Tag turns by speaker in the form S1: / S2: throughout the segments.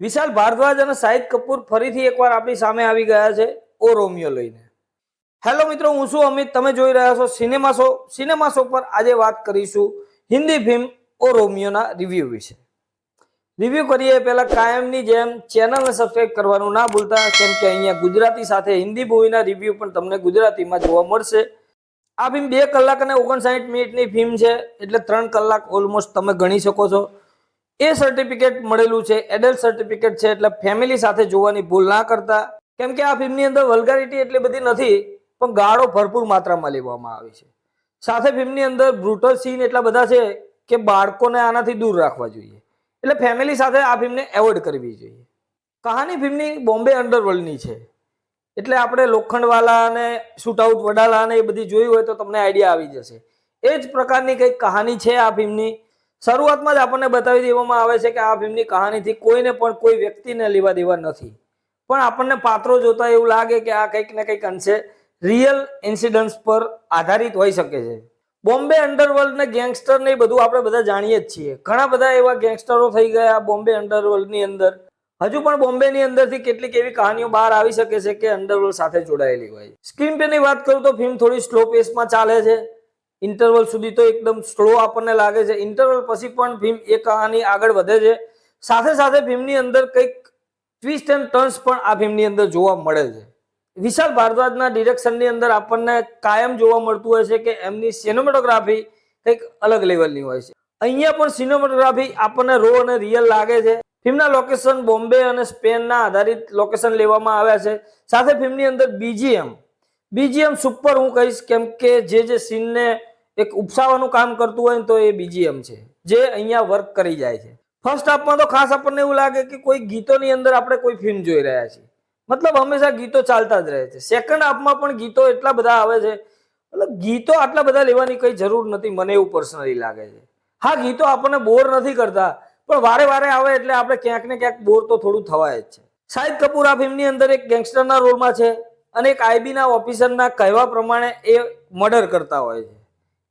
S1: વિશાલ ભારદ્વાજ અને શાહિદ કપૂર ફરીથી એકવાર આપણી સામે આવી ગયા છે ઓ રોમિયો લઈને. હેલો મિત્રો, હું છું અમિત. તમે જોઈ રહ્યા છો સિનેમા શો. સિનેમા શો પર આજે વાત કરીશું હિન્દી ફિલ્મ ઓ રોમિયોના રિવ્યૂ વિશે. રિવ્યૂ કરીએ પહેલા કાયમની જેમ ચેનલને સબસ્ક્રાઈબ કરવાનું ના ભૂલતા, કેમ કે અહીંયા ગુજરાતી સાથે હિન્દી મૂવીના રિવ્યૂ પણ તમને ગુજરાતીમાં જોવા મળશે. આ ફિલ્મ બે કલાક અને ઓગણસાઠ મિનિટની ફિલ્મ છે, એટલે ત્રણ કલાક ઓલમોસ્ટ તમે ગણી શકો છો. એ સર્ટિફિકેટ મળેલું છે એડલ્ટ સર્ટિફિકેટ છે, એટલે ફેમિલી સાથે જોવાની ભૂલ ના કરતા. કેમ કે આ ફિલ્મની અંદર વલ્ગારિટી એટલી બધી નથી, પણ ગાળો ભરપૂર માત્રામાં લેવામાં આવી છે. સાથે ફિલ્મની અંદર બ્રુટલ સીન એટલા બધા છે કે બાળકોને આનાથી દૂર રાખવા જોઈએ. એટલે ફેમિલી સાથે આ ફિલ્મને એવોઇડ કરવી જોઈએ. કહાની ફિલ્મની બોમ્બે અંડરવર્લ્ડની છે. એટલે આપણે લોખંડવાલા અને શૂટઆઉટ વડાલા અને એ બધી જોઈ હોય તો તમને આઈડિયા આવી જશે. એ જ પ્રકારની કંઈક કહાની છે આ ફિલ્મની શરૂઆતમાં જ આપણને બતાવી દેવામાં આવે છે કે આ ફિલ્મની કહાનીથી કોઈને પણ કોઈ વ્યક્તિને લેવા દેવા નથી. પણ આપણને પાત્રો જોતા એવું લાગે કે આ કંઈક ને કંઈક અંશે રિયલ ઇન્સિડન્ટ્સ પર આધારિત હોઈ શકે છે. બોમ્બે અંડરવર્લ્ડ ને ગેંગસ્ટર ને બધું આપણે બધા જાણીએ જ છીએ. ઘણા બધા એવા ગેંગસ્ટરો થઈ ગયા બોમ્બે અંડરવર્લ્ડની અંદર. હજુ પણ બોમ્બેની અંદરથી કેટલીક એવી કહાનીઓ બહાર આવી શકે છે કે અંડરવર્લ્ડ સાથે જોડાયેલી હોય. સ્ક્રીન પેની વાત કરું તો ફિલ્મ થોડી સ્લો પેસમાં ચાલે છે. ઇન્ટરવલ સુધી તો એકદમ સ્લો આપણને લાગે છે. ઇન્ટરવલ પછી પણ ભીમ એ કહાની આગળ વધે છે. સાથે સાથે ભીમની અંદર કંઈક ટ્વિસ્ટ એન્ડ ટર્ન્સ પણ આ ભીમની અંદર જોવા મળે છે. વિશાલ ભારદ્વાજના ડિરેક્શનની અંદર આપણને કાયમ જોવા મળતું હોય છે કે એમની સિનેમેટોગ્રાફી કંઈક અલગ લેવલની હોય છે. અહીંયા પણ સિનેમેટોગ્રાફી આપણને રો અને રિયલ લાગે છે. ફિલ્મના લોકેશન બોમ્બે અને સ્પેનના આધારિત લોકેશન લેવામાં આવ્યા છે. સાથે ફિલ્મની અંદર બીજીએમ બીજીએમ સુપર હું કહીશ કેમ કે જે જે સીનને એક ઉપસાવાનું કામ કરતું હોય ને તો એ બીજીએમ છે, જે અહીંયા વર્ક કરી જાય છે. ફર્સ્ટ હાફમાં તો ખાસ આપણને એવું લાગે કે કોઈ ગીતોની અંદર આપણે કોઈ ફિલ્મ જોઈ રહ્યા છીએ. મતલબ હંમેશા ગીતો ચાલતા જ રહે છે. સેકન્ડ હાફમાં પણ ગીતો એટલા બધા આવે છે, મતલબ ગીતો આટલા બધા લેવાની કંઈ જરૂર નથી, મને એવું પર્સનલી લાગે છે. હા, ગીતો આપણને બોર નથી કરતા, પણ વારે વારે આવે એટલે આપણે ક્યાંક ને ક્યાંક બોર તો થોડું થવાય જ છે. શાહિદ કપૂર આ ફિલ્મની અંદર એક ગેંગસ્ટરના રોલમાં છે અને એક આઈબીના ઓફિસરના કહેવા પ્રમાણે એ મર્ડર કરતા હોય છે.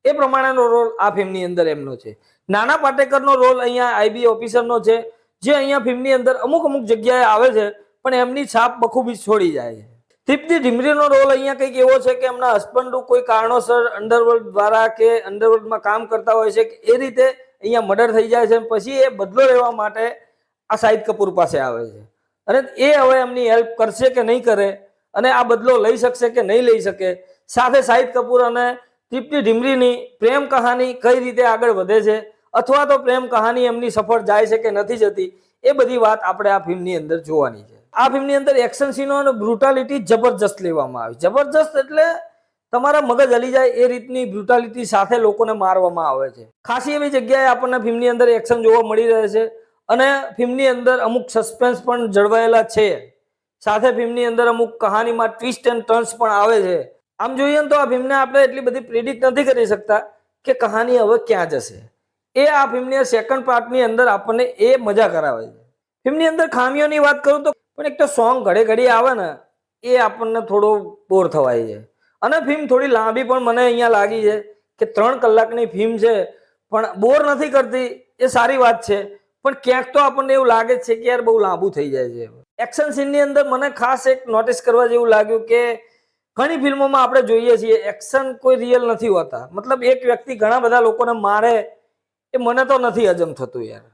S1: એ પ્રમાણેનો રોલ આ ફિલ્મની અંદર એમનો છે. નાના પાટેકરનો રોલ અહીંયા આઈબી ઓફિસરનો છે, જે અહીંયા ફિલ્મની અંદર અમુક અમુક જગ્યાએ આવે છે, પણ એમની છાપ બખૂબી છોડી જાય છે. દીપ્તિ ઢીમરીનો રોલ અહીંયા કંઈક એવો છે કે એમના હસબન્ડ કોઈ કારણોસર અંડરવર્લ્ડ દ્વારા કે અંડરવર્લ્ડમાં કામ કરતા હોય છે કે એ રીતે અહીંયા મર્ડર થઈ જાય છે પછી એ બદલો લેવા માટે આ શાહિદ કપૂર પાસે આવે છે. અને એ હવે એમની હેલ્પ કરશે કે નહીં કરે અને આ બદલો લઈ શકશે કે નહીં લઈ શકે, સાથે શાહિદ કપૂર અને દીપ્તિ ઢીમરીની પ્રેમ કહાની કઈ રીતે આગળ વધે છે? અથવા તો પ્રેમ કહાની એમની સફળ જાય છે કે નથી જતી? એ બધી વાત આપણે આ ફિલ્મની અંદર જોવાની છે. આ ફિલ્મની અંદર એક્શન સીનો અને બ્રુટાલિટી જબરજસ્ત લેવામાં આવી. જબરજસ્ત એટલે તમારા મગજ હલી જાય એ રીતની બ્રુટાલિટી સાથે લોકોને મારવામાં આવે છે. ખાસી એવી જગ્યાએ આપણને ફિલ્મની અંદર એક્શન જોવા મળી રહે છે અને ફિલ્મની અંદર અમુક સસ્પેન્સ પણ જળવાયેલા છે. સાથે ફિલ્મની અંદર અમુક કહાનીમાં ટ્વિસ્ટ એન્ડ ટર્ન્સ પણ આવે છે. આમ જોઈએ તો આ ભીમને આપણે એટલી બધી પ્રિડિક્ટ નથી કરી શકતા કે કહાની હવે ક્યાં જશે. એ આ ફિલ્મની સેકન્ડ પાર્ટની અંદર આપણને એ મજા કરાવે છે. ફિલ્મની અંદર ખામીઓની વાત કરું તો પણ એક તો સોંગ ઘડે ઘડી આવે ને, એ આપણને થોડો બોર થવાય છે. અને ફિલ્મ થોડી લાંબી પણ મને અહીંયા લાગી છે કે ત્રણ કલાકની ફિલ્મ છે, પણ બોર નથી કરતી, એ સારી વાત છે. પણ ક્યાંક તો આપણને એવું લાગે છે કે યાર બહુ લાંબુ થઈ જાય છે. એક્શન સીનની અંદર મને ખાસ એક નોટિસ કરવા જેવું લાગ્યું કે ઘણી ફિલ્મોમાં આપણે જોઈએ છીએ, એક્શન કોઈ રિયલ નથી હોતા. મતલબ એક વ્યક્તિ ઘણા બધા લોકોને મારે એ મને તો નથી હજમ થતું યાર.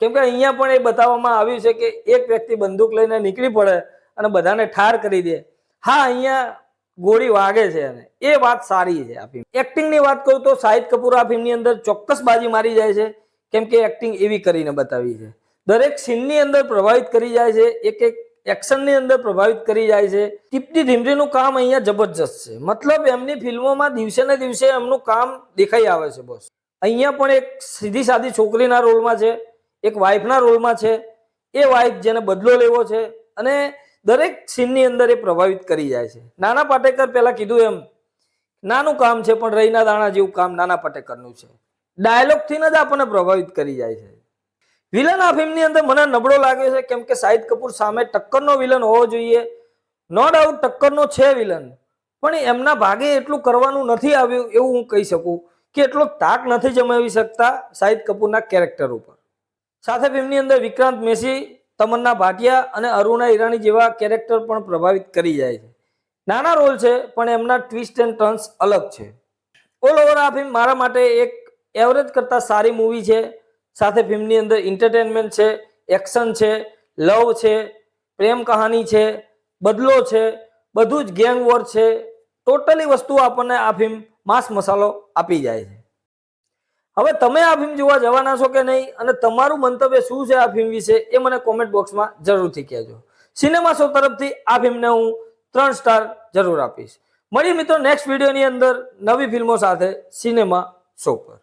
S1: કેમ કે અહીંયા પણ એ બતાવવામાં આવ્યું છે કે એક વ્યક્તિ બંદૂક લઈને નીકળી પડે અને બધાને ઠાર કરી દે. હા, અહીંયા ગોળી વાગે છે અને એ વાત સારી છે આ ફિલ્મ એક્ટિંગની વાત કરું તો શાહિદ કપૂર આ ફિલ્મની અંદર ચોક્કસ બાજી મારી જાય છે, કેમ કે એક્ટિંગ એવી કરીને બતાવી છે. દરેક સીનની અંદર પ્રભાવિત કરી જાય છે એક એક એક્શનની અંદર પ્રભાવિત કરી જાય છે. ટીપટી ધીમરીનું કામ અહીંયા જબરજસ્ત છે. મતલબ એમની ફિલ્મોમાં દિવસે ને દિવસે એમનું કામ દેખાઈ આવે છે બસ. અહીંયા પણ એક સીધી સાદી છોકરીના રોલમાં છે, એક વાઇફના રોલમાં છે. એ વાઇફ જેને બદલો લેવો છે અને દરેક સીનની અંદર એ પ્રભાવિત કરી જાય છે. નાના પાટેકર પહેલાં કીધું એમ, નાનું કામ છે પણ રહીના દાણા જેવું કામ નાના પાટેકરનું છે. ડાયલોગથી જ આપણને પ્રભાવિત કરી જાય છે. વિલન આ ફિલ્મની અંદર મને નબળો લાગ્યો છે, કેમ કે શાહિદ કપૂર સામે ટક્કરનો વિલન હોવો જોઈએ. નો ડાઉટ ટક્કરનો છે વિલન પણ એમના ભાગે એટલું કરવાનું નથી આવ્યું એવું હું કહી શકું કે એટલો તાક નથી જમાવી શકતા શાહિદ કપૂરના કેરેક્ટર ઉપર. સાથે ફિલ્મની અંદર વિક્રાંત મેસી, તમન્ના ભાટિયા અને અરુણા ઈરાની જેવા કેરેક્ટર પણ પ્રભાવિત કરી જાય છે. નાના રોલ છે, પણ એમના ટ્વિસ્ટ એન્ડ ટર્ન્સ અલગ છે. ઓલ ઓવર આ ફિલ્મ મારા માટે એક એવરેજ કરતાં સારી મૂવી છે. સાથે ફિલ્મની અંદર એન્ટરટેનમેન્ટ છે એક્શન છે લવ છે, પ્રેમ કહાની છે, બદલો છે, બધું જ ગેંગ વોર છે. ટોટલી વસ્તુ આપણને આ ફિલ્મ માસ મસાલો આપી જાય છે. હવે તમે આ ફિલ્મ જોવા જવાના છો કે નહીં અને તમારું મંતવ્ય શું છે આ ફિલ્મ વિશે એ મને કોમેન્ટ બોક્સમાં જરૂરથી કહેજો. સિનેમા શો તરફથી આ ફિલ્મને હું ત્રણ સ્ટાર જરૂર આપીશ. મળીએ મિત્રો નેક્સ્ટ વિડીયોની અંદર નવી ફિલ્મો સાથે સિનેમા શો પર.